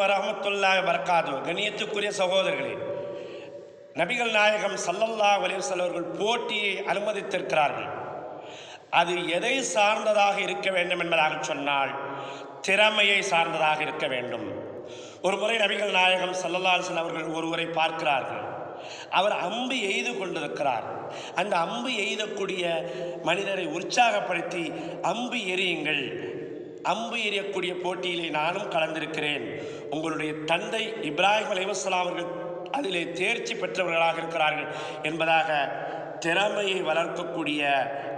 வரஹமத்துல்லாஹி வரக்காது கண்ணியத்துக்குரிய சகோதரர்களே நபிகள் நாயகம் சல்லல்லா அலைஹி அவர்கள் போட்டியை அனுமதித்திருக்கிறார்கள். அது எதை சார்ந்ததாக இருக்க வேண்டும் என்பதாக சொன்னால் திறமையை சார்ந்ததாக இருக்க வேண்டும். ஒரு முறை நபிகள் நாயகம் சல்லல்லா அலைஹி அவர்கள் ஒருவரை பார்க்கிறார்கள். அவர் அம்பு எய்து கொண்டிருக்கிறார். அந்த அம்பு எய்தக்கூடிய மனிதரை உற்சாகப்படுத்தி அம்பு எரியுங்கள் அம்பு எறியக்கூடிய போட்டியிலே நானும் கலந்திருக்கிறேன். உங்களுடைய தந்தை இப்ராஹிம் அலைவசலாம் அவர்கள் அதிலே தேர்ச்சி பெற்றவர்களாக இருக்கிறார்கள் என்பதாக திறமையை வளர்க்கக்கூடிய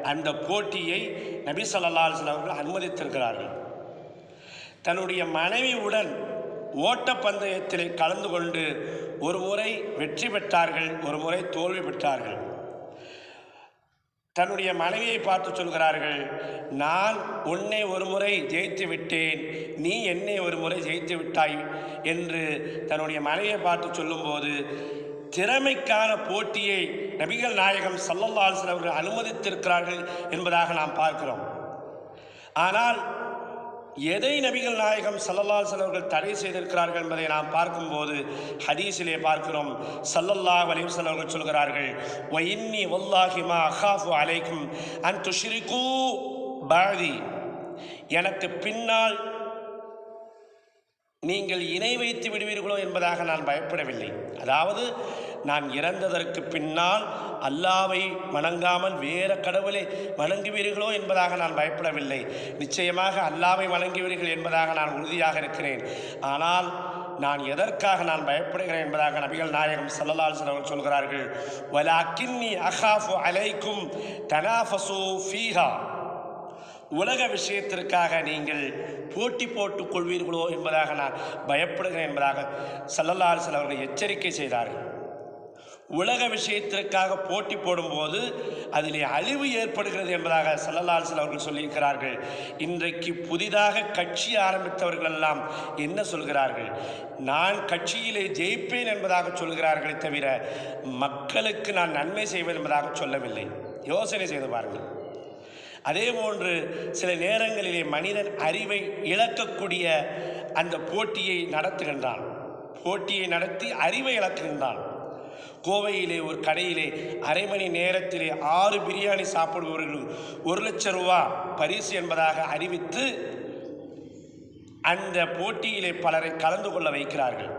அந்த போட்டியை நபி ஸல்லல்லாஹு அலுவலம் அவர்கள் அனுமதித்திருக்கிறார்கள். தன்னுடைய மனைவியுடன் ஓட்டப்பந்தயத்திலே கலந்து கொண்டு ஒரு முறை வெற்றி பெற்றார்கள் ஒரு முறை தோல்வி பெற்றார்கள். தன்னுடைய மனைவியை பார்த்து சொல்கிறார்கள் நான் உன்னை ஒரு முறை ஜெயித்து விட்டேன் நீ என்னை ஒரு முறை ஜெயித்து விட்டாய் என்று தன்னுடைய மனைவியை பார்த்து சொல்லும்போது திறமைக்கான போட்டியை நபிகள் நாயகம் ஸல்லல்லாஹு அவர்கள் அனுமதித்திருக்கிறார்கள் என்பதாக நாம் பார்க்கிறோம். ஆனால் எதை நபிகள் நாயகம் சல்லல்லா அலைஹி தடை செய்திருக்கிறார்கள் என்பதை நாம் பார்க்கும்போது ஹதீஸிலே பார்க்கிறோம். சல்லல்லா வலிம் வஸல்லம் சொல்கிறார்கள் வ இன்னி அஹாஃபு அலைக்கும் அன் துஷ்ரிகு பாதி. எனக்கு பின்னால் நீங்கள் இணை வைத்து விடுவீர்களோ என்பதாக நான் பயப்படவில்லை. அதாவது நான் இறந்ததற்கு பின்னால் அல்லாவை வணங்காமல் வேற கடவுளை வணங்குவீர்களோ என்பதாக நான் பயப்படவில்லை. நிச்சயமாக அல்லாவை வணங்குவீர்கள் என்பதாக நான் உறுதியாக இருக்கிறேன். ஆனால் நான் எதற்காக நான் பயப்படுகிறேன் என்பதாக நபிகள் நாயகம் ஸல்லல்லாஹு சிலவர்கள் சொல்கிறார்கள். வலாக்கின்னி அகாஃபு அலைக்கும் தனாஃபசு ஃபீஹா. உலக விஷயத்திற்காக நீங்கள் போட்டி போட்டுக் கொள்வீர்களோ என்பதாக நான் பயப்படுகிறேன் என்பதாக ஸல்லல்லாஹு அவர்கள் எச்சரிக்கை செய்தார்கள். உலக விஷயத்திற்காக போட்டி போடும்போது அதிலே அழிவு ஏற்படுகிறது என்பதாக ஸல்லல்லாஹு அவர்கள் சொல்லியிருக்கிறார்கள். இன்றைக்கு புதிதாக கட்சி ஆரம்பித்தவர்கள் எல்லாம் என்ன சொல்கிறார்கள்? நான் கட்சியிலே ஜெயிப்பேன் என்பதாக சொல்கிறார்களே தவிர மக்களுக்கு நான் நன்மை செய்வேன் என்பதாக சொல்லவில்லை. யோசனை செய்து பாருங்கள். அதே போன்று சில நேரங்களிலே மனிதன் அறிவை இழக்கக்கூடிய அந்த போட்டியை நடத்துகின்றான். போட்டியை நடத்தி அறிவை இழக்குகின்றான் கோவையிலே ஒரு கடையிலே அரை மணி நேரத்திலே ஆறு பிரியாணி சாப்பிடுபவர்கள் ஒரு லட்சம் ரூபா பரிசு என்பதாக அறிவித்து அந்த போட்டியிலே பலரை கலந்து கொள்ள வைக்கிறார்கள்.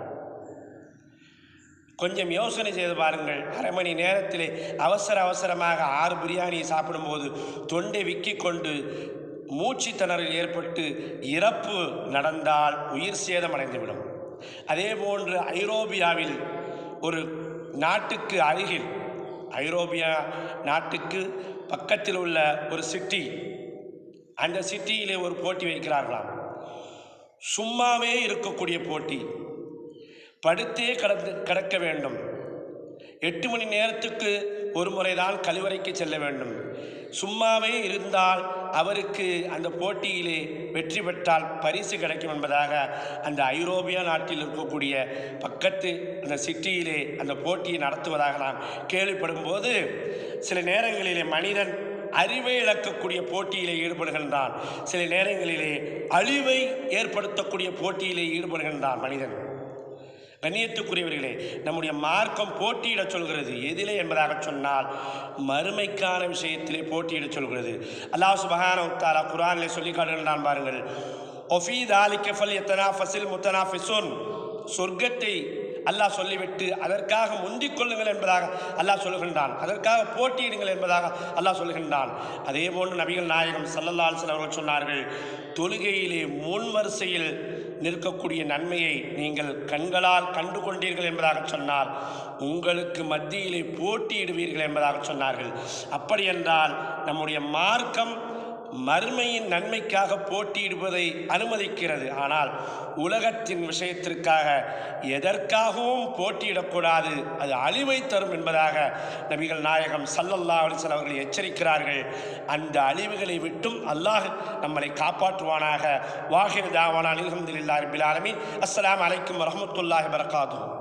கொஞ்சம் யோசனை செய்து பாருங்கள். அரை மணி நேரத்திலே அவசர அவசரமாக ஆறு பிரியாணியை சாப்பிடும்போது தொண்டை விக்கிக் கொண்டு மூச்சு திணறல் ஏற்பட்டு இறப்பு நடந்தால் உயிர் சேதம் அடைந்துவிடும் அதே போன்று ஐரோப்பியாவில் ஒரு நாட்டுக்கு அருகில் ஐரோப்பியா நாட்டுக்கு பக்கத்தில் உள்ள ஒரு சிட்டி அந்த சிட்டியிலே ஒரு போட்டி வைக்கிறார்களாம். சும்மாவே இருக்கக்கூடிய போட்டி. படுத்தே கடந்து கிடக்க வேண்டும். எட்டு மணி நேரத்துக்கு ஒரு முறைதான் கழிவறைக்கு செல்ல வேண்டும். சும்மாவே இருந்தால் அவருக்கு அந்த போட்டியிலே வெற்றி பெற்றால் பரிசு கிடைக்கும் என்பதாக அந்த ஐரோப்பிய நாட்டில் இருக்கக்கூடிய பக்கத்து அந்த சிட்டியிலே அந்த போட்டியை நடத்துவதாக நாம் கேள்விப்படும் போது சில நேரங்களிலே மனிதன் அறிவை இழக்கக்கூடிய போட்டியிலே ஈடுபடுகின்றான். சில நேரங்களிலே அழிவை ஏற்படுத்தக்கூடிய போட்டியிலே ஈடுபடுகின்றான் மனிதன். கண்ணியத்துக்குரியவர்களே நம்முடைய மார்க்கம் போட்டியிட சொல்கிறது. எதிலே என்பதாக சொன்னால் மறுமைக்கான விஷயத்திலே போட்டியிட சொல்கிறது. அல்லாஹ் சுபஹான உத்தாரா குரானிலே சொல்லி காட்டுகின்றான் பாருங்கள். ஒஃபீது அலிக்கஃபல் எத்தனா ஃபசில் முத்தனா ஃபிசோன். சொர்க்கத்தை அல்லாஹ் சொல்லிவிட்டு அதற்காக முந்திக் கொள்ளுங்கள் என்பதாக அல்லாஹ் சொல்லுகின்றான். அதற்காக போட்டியிடுங்கள் என்பதாக அல்லாஹ் சொல்லுகின்றான். அதே போன்று நபிகள் நாயகம் சல்லல்லா அலிஸ்லாம் அவர்கள் சொன்னார்கள் தொழுகையிலே முன் வரிசையில் நிற்கக்கூடிய நன்மையை நீங்கள் கண்களால் கண்டு கொண்டீர்கள் என்பதாக சொன்னார். உங்களுக்கு மத்தியிலே போட்டியிடுவீர்கள் என்பதாக சொன்னார்கள். அப்படி என்றால் நம்முடைய மார்க்கம் மறுமையின் நன்மைக்காக போட்டியிடுவதை அனுமதிக்கிறது. ஆனால் உலகத்தின் விஷயத்திற்காக எதற்காகவும் போட்டியிடக்கூடாது அது அழிவை தரும் என்பதாக நபிகள் நாயகம் சல்லல்லா அலிஸ்லாம் அவர்கள் எச்சரிக்கிறார்கள். அந்த அழிவுகளை விட்டும் அல்லாஹ் நம்மளை காப்பாற்றுவானாக. வாஹிர் தாவானா அலமதுல்லாஹி பிலாலமீன் அஸ்லாம் அலைக்கும் வரமத்துல்லாஹி வரகாத்துஹு